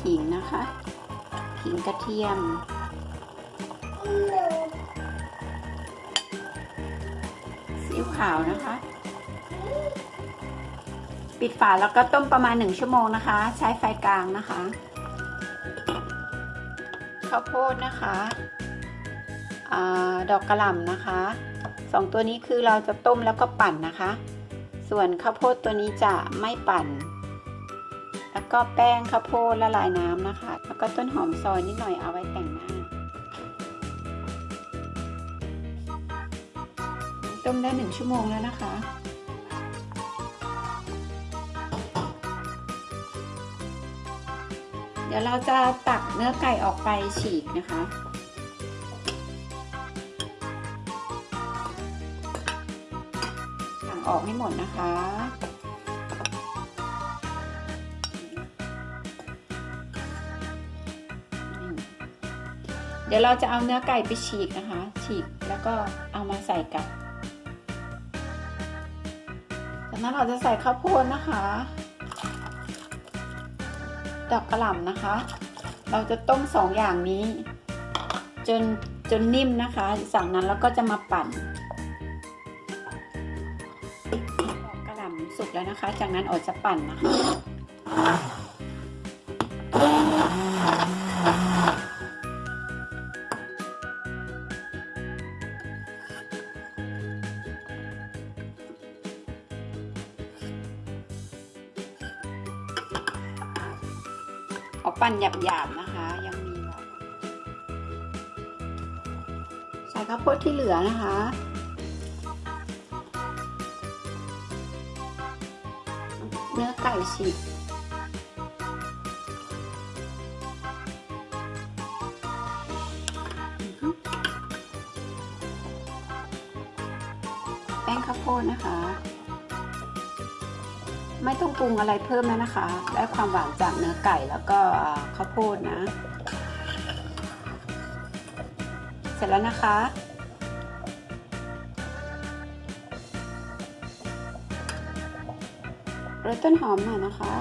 ขิงนะคะ ขิงกระเทียม ซีอิ๊วขาวนะคะ ปิดฝาแล้วก็ต้มประมาณหนึ่งชั่วโมงนะคะ ใช้ไฟกลางนะคะ ข้าวโพดนะคะอดอกกระหล่ำนะคะสองตัวนี้คือเราจะต้มแล้วก็ปั่นนะคะ ส่วนข้าวโพดตัวนี้จะไม่ปั่น แล้วก็แป้งข้าวโพดละลายน้ำนะคะ แล้วก็ต้นหอมซอยนิดหน่อยเอาไว้แต่งหน้า ต้มได้หนึ่งชั่วโมงแล้วนะคะ เดี๋ยวเราจะตักเนื้อไก่ออกไปฉีกนะคะตักออกให้หมดนะคะ เดี๋ยวเราจะเอาเนื้อไก่ไปฉีกนะคะ ฉีกแล้วก็เอามาใส่กับจากนั้นเราจะใส่ข้าวโพดนะคะ ดอกกระหล่ำนะคะ เราจะต้มสองอย่างนี้ จนจนนิ่มนะคะจากนั้นเราก็จะมาปั่นดอกกระหล่ำสุกแล้วนะคะ จากนั้นออกจะปั่นนะคะ อาปั้นหยาบๆนะคะ ยังมีแบบใส่ข้าวโพดที่เหลือนะคะเนื้อไก่ฉีกแป้งข้าวโพดนะคะ ไม่ต้องปรุงอะไรเพิ่มแล้วนะคะ ได้ความหวานจากเนื้อไก่แล้วก็ข้าวโพดนะ เสร็จแล้วนะคะ โรยต้นหอมหน่อยนะคะ